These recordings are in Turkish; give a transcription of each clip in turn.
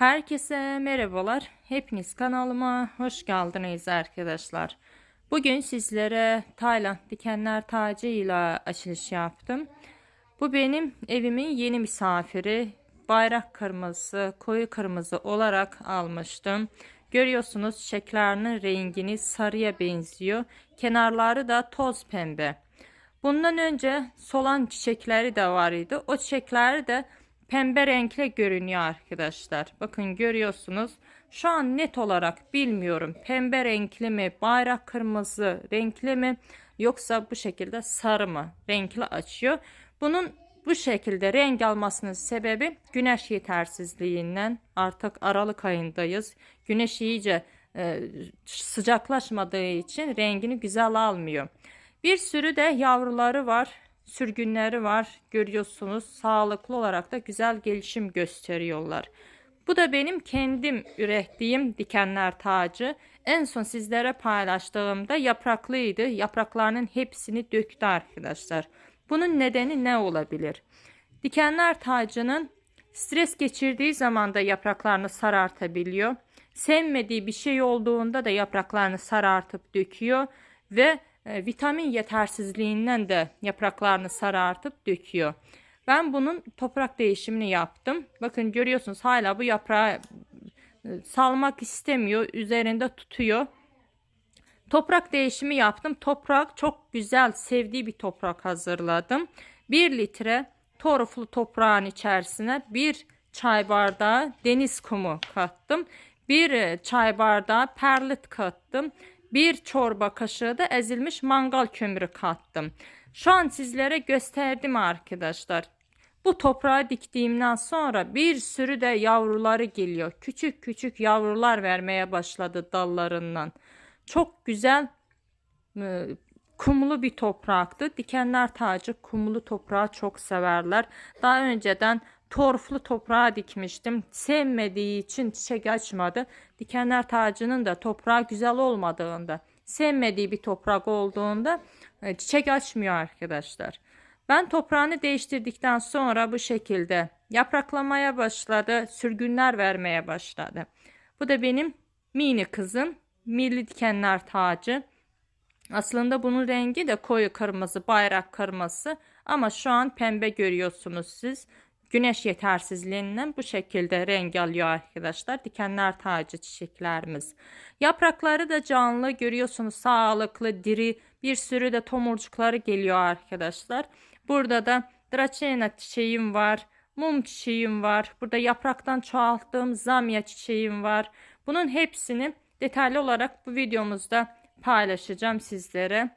Herkese merhabalar. Hepiniz kanalıma hoş geldiniz arkadaşlar. Bugün sizlere Tayland dikenler tacı ile açılış yaptım. Bu benim evimin yeni misafiri. Bayrak kırmızı, koyu kırmızı olarak almıştım. Görüyorsunuz çiçeklerinin rengini sarıya benziyor. Kenarları da toz pembe. Bundan önce solan çiçekleri de var idi. O çiçekleri de pembe renkle görünüyor arkadaşlar. Bakın görüyorsunuz. Şu an net olarak bilmiyorum. Pembe renkli mi, bayrak kırmızı renkli mi yoksa bu şekilde sarı mı renkli açıyor. Bunun bu şekilde renk almasının sebebi güneş yetersizliğinden. Artık Aralık ayındayız. Güneş iyice e, sıcaklaşmadığı için rengini güzel almıyor. Bir sürü de yavruları var sürgünleri var. Görüyorsunuz sağlıklı olarak da güzel gelişim gösteriyorlar. Bu da benim kendim ürettiğim dikenler tacı. En son sizlere paylaştığımda yapraklıydı. Yapraklarının hepsini döktü arkadaşlar. Bunun nedeni ne olabilir? Dikenler tacının stres geçirdiği zaman da yapraklarını sarartabiliyor. Sevmediği bir şey olduğunda da yapraklarını sarartıp döküyor ve vitamin yetersizliğinden de yapraklarını sarartıp döküyor. Ben bunun toprak değişimini yaptım. Bakın görüyorsunuz hala bu yaprağı e, salmak istemiyor. Üzerinde tutuyor. Toprak değişimi yaptım. Toprak çok güzel sevdiği bir toprak hazırladım. 1 litre torflu toprağın içerisine bir çay bardağı deniz kumu kattım. Bir e, çay bardağı perlit kattım bir çorba kaşığı da ezilmiş mangal kömürü kattım. Şu an sizlere gösterdim arkadaşlar. Bu toprağı diktiğimden sonra bir sürü de yavruları geliyor. Küçük küçük yavrular vermeye başladı dallarından. Çok güzel e, kumlu bir topraktı. Dikenler tacı kumlu toprağı çok severler. Daha önceden torflu toprağa dikmiştim. Sevmediği için çiçek açmadı. Dikenler tacının da toprağı güzel olmadığında, sevmediği bir toprak olduğunda e, çiçek açmıyor arkadaşlar. Ben toprağını değiştirdikten sonra bu şekilde yapraklamaya başladı, sürgünler vermeye başladı. Bu da benim mini kızım, milli dikenler tacı. Aslında bunun rengi de koyu kırmızı, bayrak kırmızı ama şu an pembe görüyorsunuz siz. Güneş yetersizliğinden bu şekilde renk alıyor arkadaşlar. Dikenler tacı çiçeklerimiz. Yaprakları da canlı görüyorsunuz sağlıklı diri bir sürü de tomurcukları geliyor arkadaşlar. Burada da dracena çiçeğim var. Mum çiçeğim var. Burada yapraktan çoğalttığım zamya çiçeğim var. Bunun hepsini detaylı olarak bu videomuzda paylaşacağım sizlere.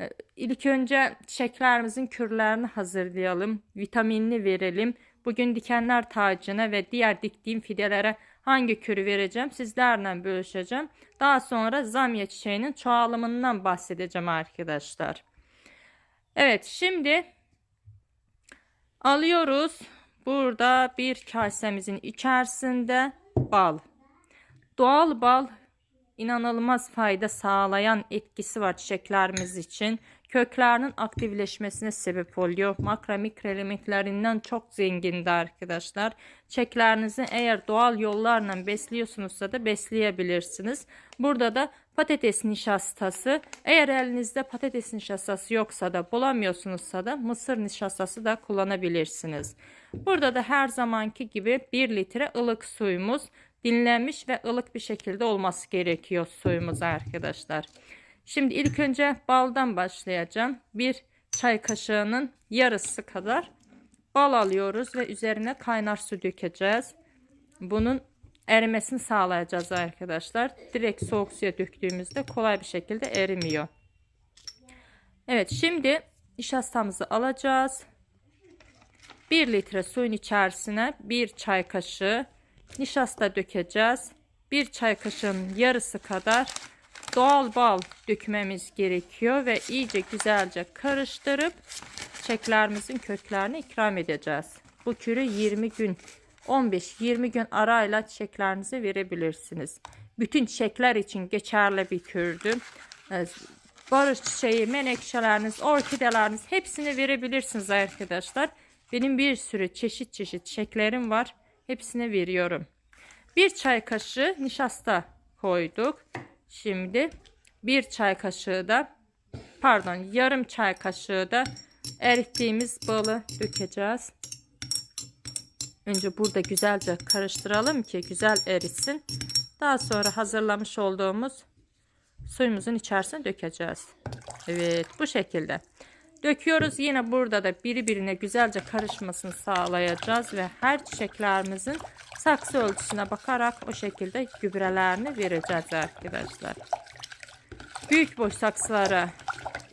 Ee, ilk önce çiçeklerimizin kürlerini hazırlayalım. Vitaminini verelim. Bugün dikenler tacına ve diğer diktiğim fidelere hangi kürü vereceğim sizlerle bölüşeceğim. Daha sonra zamya çiçeğinin çoğalımından bahsedeceğim arkadaşlar. Evet şimdi alıyoruz. Burada bir kasemizin içerisinde bal. Doğal bal inanılmaz fayda sağlayan etkisi var çiçeklerimiz için. Köklerinin aktifleşmesine sebep oluyor. Makro mikro elementlerinden çok zengindi arkadaşlar. Çiçeklerinizi eğer doğal yollarla besliyorsunuzsa da besleyebilirsiniz. Burada da patates nişastası. Eğer elinizde patates nişastası yoksa da bulamıyorsunuzsa da mısır nişastası da kullanabilirsiniz. Burada da her zamanki gibi 1 litre ılık suyumuz dinlenmiş ve ılık bir şekilde olması gerekiyor suyumuz arkadaşlar. Şimdi ilk önce baldan başlayacağım. Bir çay kaşığının yarısı kadar bal alıyoruz ve üzerine kaynar su dökeceğiz. Bunun erimesini sağlayacağız arkadaşlar. Direkt soğuk suya döktüğümüzde kolay bir şekilde erimiyor. Evet şimdi nişastamızı alacağız. 1 litre suyun içerisine 1 çay kaşığı nişasta dökeceğiz. 1 çay kaşığının yarısı kadar doğal bal dökmemiz gerekiyor ve iyice güzelce karıştırıp çiçeklerimizin köklerini ikram edeceğiz. Bu kürü 20 gün 15-20 gün arayla çiçeklerinize verebilirsiniz. Bütün çiçekler için geçerli bir kürdü. Ee, barış çiçeği, menekşeleriniz, orkideleriniz hepsini verebilirsiniz arkadaşlar. Benim bir sürü çeşit çeşit çiçeklerim var. Hepsine veriyorum. Bir çay kaşığı nişasta koyduk. Şimdi bir çay kaşığı da pardon yarım çay kaşığı da erittiğimiz balı dökeceğiz. Önce burada güzelce karıştıralım ki güzel eritsin. Daha sonra hazırlamış olduğumuz suyumuzun içerisine dökeceğiz. Evet bu şekilde. Döküyoruz. Yine burada da birbirine güzelce karışmasını sağlayacağız ve her çiçeklerimizin saksı ölçüsüne bakarak o şekilde gübrelerini vereceğiz arkadaşlar. Büyük boş saksılara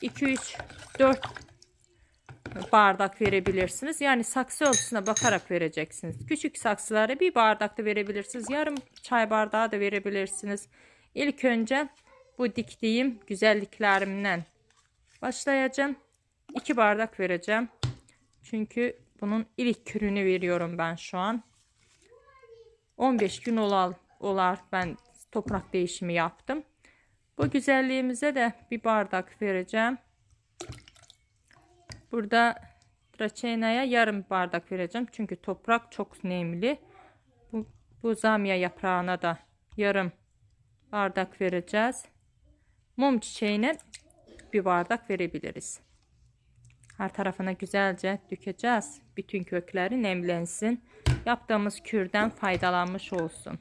2 3 4 bardak verebilirsiniz. Yani saksı ölçüsüne bakarak vereceksiniz. Küçük saksılara bir bardak da verebilirsiniz. Yarım çay bardağı da verebilirsiniz. İlk önce bu diktiğim güzelliklerimden başlayacağım. 2 bardak vereceğim. Çünkü bunun ilk kürünü veriyorum ben şu an. 15 gün olal, olar ben toprak değişimi yaptım. Bu güzelliğimize de bir bardak vereceğim. Burada Dracaena'ya yarım bardak vereceğim. Çünkü toprak çok nemli. Bu, bu zamya yaprağına da yarım bardak vereceğiz. Mum çiçeğine bir bardak verebiliriz. Her tarafına güzelce dökeceğiz. Bütün kökleri nemlensin. Yaptığımız kürden faydalanmış olsun.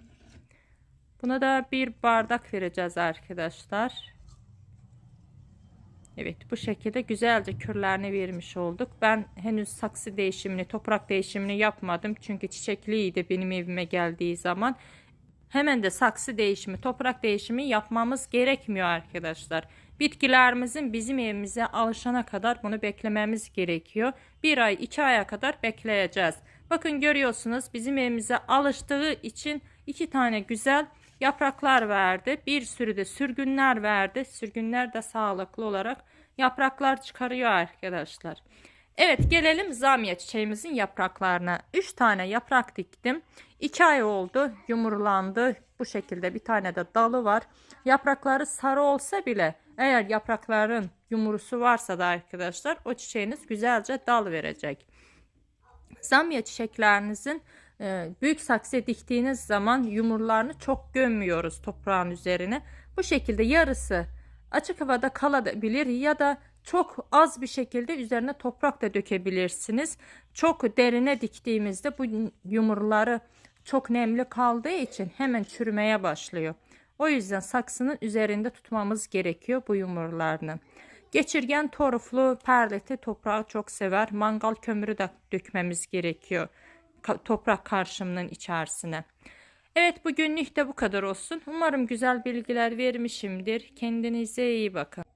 Buna da bir bardak vereceğiz arkadaşlar. Evet bu şekilde güzelce kürlerini vermiş olduk. Ben henüz saksı değişimini, toprak değişimini yapmadım. Çünkü çiçekliydi benim evime geldiği zaman. Hemen de saksı değişimi, toprak değişimi yapmamız gerekmiyor arkadaşlar. Bitkilerimizin bizim evimize alışana kadar bunu beklememiz gerekiyor. Bir ay, iki aya kadar bekleyeceğiz. Bakın görüyorsunuz bizim evimize alıştığı için iki tane güzel yapraklar verdi. Bir sürü de sürgünler verdi. Sürgünler de sağlıklı olarak yapraklar çıkarıyor arkadaşlar. Evet gelelim zamya çiçeğimizin yapraklarına. 3 tane yaprak diktim. 2 ay oldu yumurlandı. Bu şekilde bir tane de dalı var. Yaprakları sarı olsa bile eğer yaprakların yumurusu varsa da arkadaşlar o çiçeğiniz güzelce dal verecek. Zamya çiçeklerinizin e, büyük saksı diktiğiniz zaman yumurlarını çok gömmüyoruz toprağın üzerine. Bu şekilde yarısı açık havada kalabilir ya da çok az bir şekilde üzerine toprak da dökebilirsiniz. Çok derine diktiğimizde bu yumurları çok nemli kaldığı için hemen çürümeye başlıyor. O yüzden saksının üzerinde tutmamız gerekiyor bu yumurlarını. Geçirgen toruflu perleti toprağı çok sever. Mangal kömürü de dökmemiz gerekiyor toprak karşımının içerisine. Evet bugünlük de bu kadar olsun. Umarım güzel bilgiler vermişimdir. Kendinize iyi bakın.